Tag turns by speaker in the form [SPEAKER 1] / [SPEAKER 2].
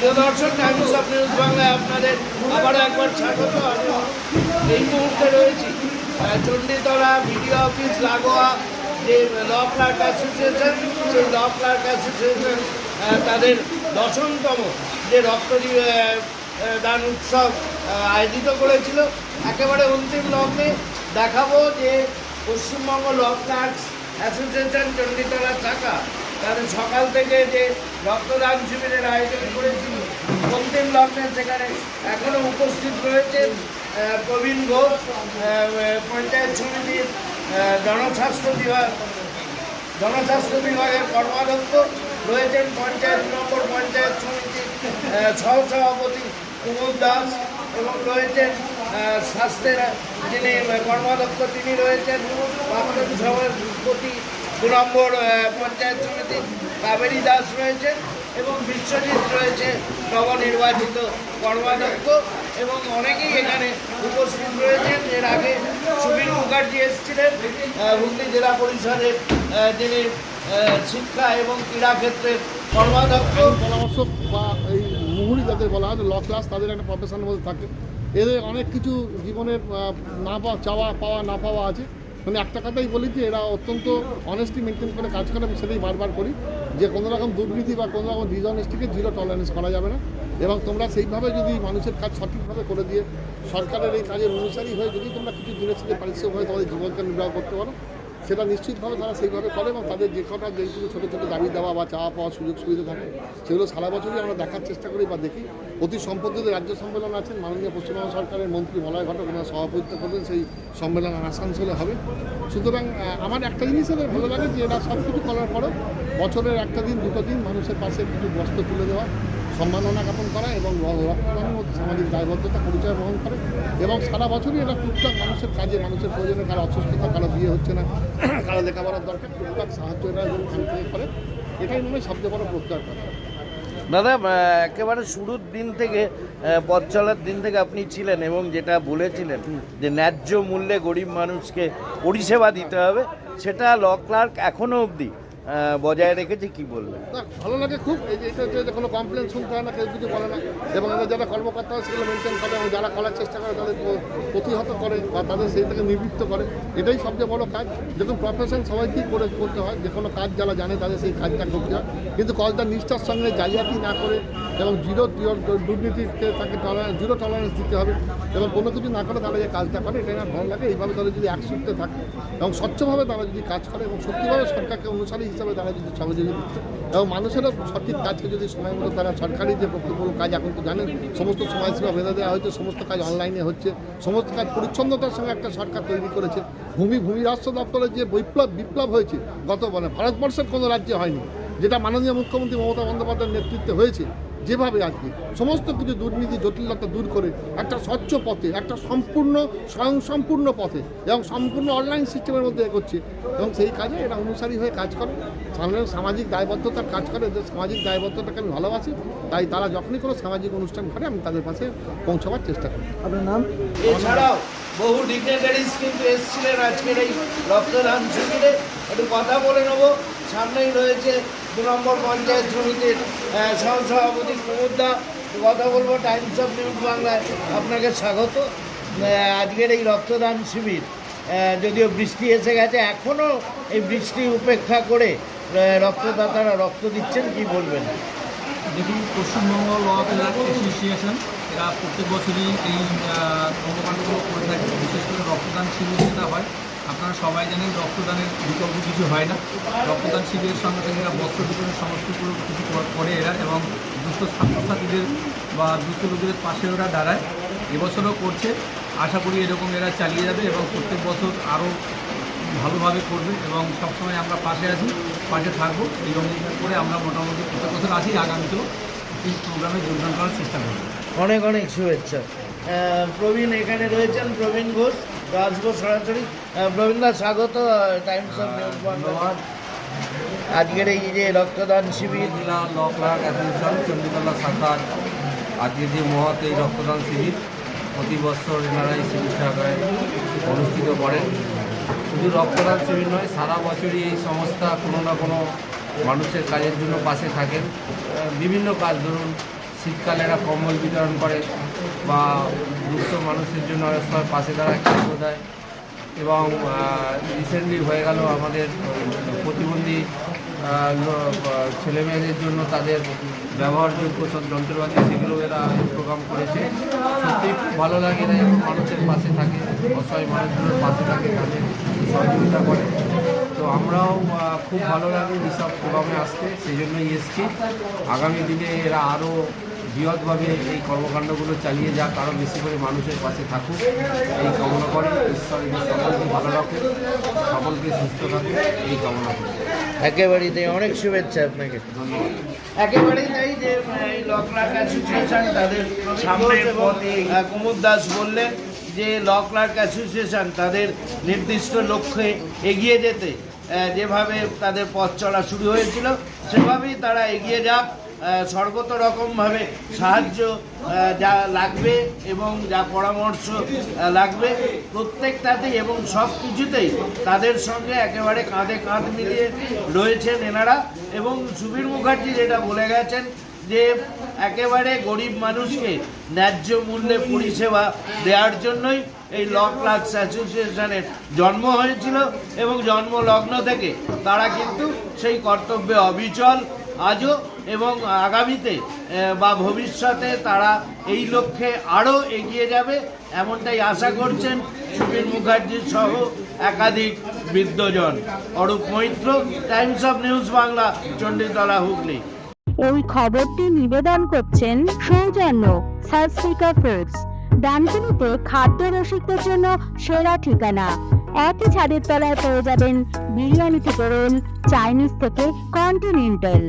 [SPEAKER 1] প্রিয় দর্শক Times of news বাংলায় আপনাদের আবারও একবার স্বাগত। আমি এই মুহূর্তে রয়েছি চণ্ডীতলা বিডিও অফিস লাগোয়া যে ল ক্লার্ক অ্যাসোসিয়েশন সেই ল ক্লার্ক অ্যাসোসিয়েশন তাদের দশমতম যে রক্ত দান উৎসব আয়োজিত করেছিল। একেবারে অন্তিম লগ্নে দেখাবো যে Paschimbanga law clerks association Chanditala শাখা তাদের সকাল থেকে যে রক্তদান শিবিরের আয়োজন করেছিল অন্তিম লগ্নে সেখানে এখনও উপস্থিত রয়েছেন আহ, প্রবীণ ঘোষ পঞ্চায়েত সমিতির জনস্বাস্থ্য বিভাগ জনস্বাস্থ্য বিভাগের কর্মাধ্যক্ষ রয়েছেন পঞ্চায়েত নম্বর পঞ্চায়েত সমিতির সহসভাপতি কুমুদ দাস এবং রয়েছেন স্বাস্থ্যের যিনি কর্মাধ্যক্ষ তিনি রয়েছেন প্রাক্তন সভাপতি দু নম্বর পঞ্চায়েত সমিতির কাবেরী দাস রয়েছেন এবং বিশ্বজিৎ রয়েছে নবনির্বাচিত কর্মাধ্যক্ষ এবং অনেকেই এখানে উপস্থিত রয়েছেন। এর আগে সুবীর মুখার্জি এসেছিলেন হুগলি জেলা পরিষদের যিনি শিক্ষা এবং ক্রীড়া ক্ষেত্রের কর্মাধ্যক্ষ।
[SPEAKER 2] আইন পরামর্শক বা এই মুহুরি যাদের বলা হয় ল ক্লাস তাদের একটা প্রফেশনের মধ্যে থাকে। এদের অনেক কিছু জীবনের না পাওয়া, চাওয়া, পাওয়া, না পাওয়া আছে। মানে একটা কথাই বলি যে এরা অত্যন্ত অনেস্টি মেনটেন করে কাজ করে, আমি সেটাই বারবার করি যে কোনো রকম দুর্নীতি বা কোনো রকম ডিসঅনেস্টিকে জিরো টলারেন্স করা যাবে না। এবং তোমরা সেইভাবে যদি মানুষের কাজ সঠিকভাবে করে দিয়ে সরকারের এই কাজের অনুসারী হয়ে যদি তোমরা কিছু দূরে সাথে পারিশ্রমিক হয়ে তোমাদের জীবনকে নির্বাহ করতে পারো সেটা নিশ্চিতভাবে তারা সেইভাবে করে এবং তাদের যে কটা যেগুলো ছোটো ছোটো দাবি দেওয়া বা চাওয়া পাওয়ার সুযোগ সুবিধা থাকে, সেগুলো সারা বছরই আমরা দেখার চেষ্টা করি বা দেখি। অতি সম্পত্তিতে রাজ্য সম্মেলন আছেন মাননীয় পশ্চিমবঙ্গ সরকারের মন্ত্রী মলয় ঘটক ওনারা সভাপতিত্ব করবেন, সেই সম্মেলন আসানসোলে হবে। সুতরাং আমার একটা জিনিস এদের ভালো লাগে যে এরা সব কিছু করার পরেও বছরের একটা দিন, দুটো দিন মানুষের পাশে কিছু বস্ত্র তুলে দেওয়া সম্মাননা জ্ঞাপন করা এবং র- রক্তদানের মধ্যে সামাজিক দায়বদ্ধতা পরিচয় বহন করে। এবং সারা বছরই এটা টুকটাক মানুষের কাজে মানুষের প্রয়োজনে কারও অসুস্থতা কারও বিয়ে হচ্ছে না কারও লেখাপড়ার দরকার টুকটাক সাহায্য এরা এবং থেকে করে এটাই মনে হয় সবচেয়ে বড় প্রত্যয় কথা।
[SPEAKER 1] দাদা একেবারে শুরুর দিন থেকে পথ চলার দিন থেকে আপনি ছিলেন এবং যেটা বলেছিলেন যে ন্যায্য মূল্যে গরিব মানুষকে পরিষেবা দিতে হবে সেটা ল ক্লার্ক এখনও অবধি বজায় রেখেছে, কি বলবেন?
[SPEAKER 2] ভালো লাগে খুব। এটা কোনো কমপ্লেন শুনতে হয় না, কেউ কিছু বলে না। এবং যারা কর্মকর্তা হয় সেগুলো মেনটেন করে এবং যারা করার চেষ্টা করে, তাদের প্রতিহত করে বা তাদের সেই থেকে নিবৃত্ত করে। এটাই সবচেয়ে বড় কাজ। দেখুন প্রফেশন সবাইকেই করে করতে হয়, যে কোনো কাজ যারা জানে, তাদের সেই কাজটা করতে হয়। কিন্তু কাজটা নিষ্ঠার সঙ্গে জালিয়াতি না করে এবং জিরো দুর্নীতিকে তাকে টলারেন্স জিরো টলারেন্স দিতে হবে। এবং কোনো কিছু না করে তারা যে কাজটা করে, এটাই আমার ভালো লাগে। এইভাবে তারা যদি একসূত্রে থাকে এবং স্বচ্ছভাবে তারা যদি কাজ করে এবং সত্যিভাবে সরকারকে অনুসারী হিসাবে তারা যদি সহযোগী দিচ্ছে এবং মানুষেরও সঠিক কাজকে যদি সময় মতো তারা সরকারি যে প্রকল্পগুলো কাজ, এখন তো জানেন সমস্ত সময়সীমা বেঁধে দেওয়া হয়েছে, সমস্ত কাজ অনলাইনে হচ্ছে, সমস্ত কাজ পরিচ্ছন্নতার সঙ্গে একটা সরকার তৈরি করেছে। ভূমি ভূমি রাষ্ট্র দপ্তরের যে বিপ্লব বিপ্লব হয়েছে গত মানে ভারতবর্ষের কোনো রাজ্যে হয়নি। যেটা মাননীয় মুখ্যমন্ত্রী মমতা বন্দ্যোপাধ্যায়ের নেতৃত্বে হয়েছে যেভাবে আজকে সমস্ত কিছু দুর্নীতি জটিলতা দূর করে একটা স্বচ্ছ পথে একটা সম্পূর্ণ স্বয়ংসম্পূর্ণ পথে এবং সম্পূর্ণ অনলাইন সিস্টেমের মধ্যে এগোচ্ছে এবং সেই কাজে এরা অনুসারী হয়ে কাজ করে। সামনে সামাজিক দায়বদ্ধতার কাজ করে এদের সামাজিক দায়বদ্ধতাকে আমি ভালোবাসি। তাই তারা যখনই কোনো সামাজিক অনুষ্ঠান করে আমি তাদের পাশে পৌঁছাবার চেষ্টা করি।
[SPEAKER 3] আপনার নাম?
[SPEAKER 1] এছাড়াও বহু ডিগনেটারিজ কিন্তু এসেছিলেন আজকের এই রক্তদান শিবিরে। একটু কথা বলে নেব। সামনেই রয়েছে দু নম্বর পঞ্চায়েত সমিতির সহসভাপতি কুমুদ্দা কথা বলব টাইমস অফ নিউজ বাংলায়। আপনাকে স্বাগত। আজকের এই রক্তদান শিবির যদিও বৃষ্টি এসে গেছে এখনও এই বৃষ্টি উপেক্ষা করে রক্তদাতারা রক্ত দিচ্ছেন, কি বলবেন?
[SPEAKER 4] দেখুন, পশ্চিমবঙ্গ ল অ্যাসোসিয়েশন, এরা প্রত্যেক বছরই এই কর্মকাণ্ডগুলো করে থাকে। বিশেষ করে রক্তদান শিবির যেটা হয় আপনারা সবাই জানেন রক্তদানের বিকল্প কিছু হয় না। রক্তদান শিবিরের এরা বস্ত্র বিতরণের সমস্ত কিছু করে এরা এবং দুস্থ ছাত্রছাত্রীদের বা দুস্থ লোকদের পাশে ওরা দাঁড়ায়। এবছরও করছে। আশা করি এরকম এরা চালিয়ে যাবে এবং প্রত্যেক বছর আরও ভালোভাবে করবে এবং সবসময় আমরা পাশে আছি, পাশে থাকব এই অঙ্গীকার করে আমরা মোটামুটি প্রত্যেক বছর আছি আগামীতেও এই প্রোগ্রামে যোগদান করার চেষ্টা করব।
[SPEAKER 1] অনেক অনেক শুভেচ্ছা। প্রবীণ এখানে রয়েছেন প্রবীণ ঘোষ। আসব সরাসরি প্রবীণ স্বাগত টাইমস অফ নিউজ
[SPEAKER 4] ধন্যবাদ।
[SPEAKER 1] আজকের এই যে রক্তদান শিবির
[SPEAKER 4] জেলা ল ক্লার্ক অ্যাসোসিয়েশন চণ্ডীতলা শাখার আজকে যে মহৎ এই রক্তদান শিবির প্রতি বছর এনারা এই শিবিরটা আকারে অনুষ্ঠিত করেন। শুধু রক্তদান শিবির নয় সারা বছরই এই সংস্থা কোনো না কোনো মানুষের কাজের জন্য পাশে থাকেন। বিভিন্ন কাজ ধরুন
[SPEAKER 3] শীতকালে এরা কম্বল বিতরণ করে বা দুস্থ মানুষের জন্য অনেক সময় পাশে দাঁড়ায়, খাদ্য দেয় এবং রিসেন্টলি হয়ে গেল আমাদের প্রতিবন্ধী ছেলেমেয়েদের জন্য তাদের ব্যবহারযোগ্য সব যন্ত্রপাতি সেগুলো এরা প্রোগ্রাম করেছে। সত্যি খুব ভালো লাগে এরা এরকম মানুষের পাশে থাকে, অসহায় মানুষগুলোর পাশে থাকে, তাদের সহযোগিতা করে। তো আমরাও খুব ভালো লাগে এইসব প্রোগ্রামে আসতে, সেই জন্যই এসেছি। আগামী দিনে এরা আরও বৃহৎভাবে এই কর্মকাণ্ডগুলো চালিয়ে যাক আরও বেশি করে মানুষের পাশে থাকুক। এই কামনা করে ঈশ্বর সকলকে ভালো রাখুক সকলকে সুস্থ থাকুক এই কামনা করি।
[SPEAKER 1] একেবারেই তাই অনেক শুভেচ্ছা আপনাকে।
[SPEAKER 3] ধন্যবাদ।
[SPEAKER 1] একেবারেই তাই যে এই লকলাক অ্যাসোসিয়েশন তাদের সামনে কুমুদ দাস বললেন যে অ্যাসোসিয়েশন তাদের নির্দিষ্ট লক্ষ্যে এগিয়ে যেতে। যেভাবে তাদের পথ চলা শুরু হয়েছিল সেভাবেই তারা এগিয়ে যাক। সর্বত রকমভাবে সাহায্য যা লাগবে এবং যা পরামর্শ লাগবে, প্রত্যেকটাতেই এবং সব কিছুতেই তাদের সঙ্গে একেবারে কাঁধে কাঁধ মিলিয়ে রয়েছেন এনারা এবং সুবীর মুখার্জি যেটা বলে গেছেন যে একেবারে গরিব মানুষকে ন্যায্য মূল্যে পরিষেবা দেওয়ার জন্যই এই ল ক্লার্কস অ্যাসোসিয়েশনের জন্ম হয়েছিল এবং জন্ম লগ্ন থেকে তারা কিন্তু সেই কর্তব্যে অবিচল। আজও এবং আগামীতে বা ভবিষ্যতে তারা এই লক্ষ্যে আরও এগিয়ে যাবে এমনটাই আশা করছেন সুবীর মুখার্জি সহ একাধিক বৃদ্ধজন। Arup Maitra, times of news Bangla, Chanditala, Hooghly.
[SPEAKER 5] এই খবরটি নিবেদন করছেন সৌজন্য সার্সফিকা ফুডস ডানকুনিতে খাদ্য রসিকদের জন্য সেরা ঠিকানা। একই ছাদের তলায় পেয়ে যাবেন বিরিয়ানি থেকে রোল, চাইনিজ থেকে কন্টিনেন্টাল।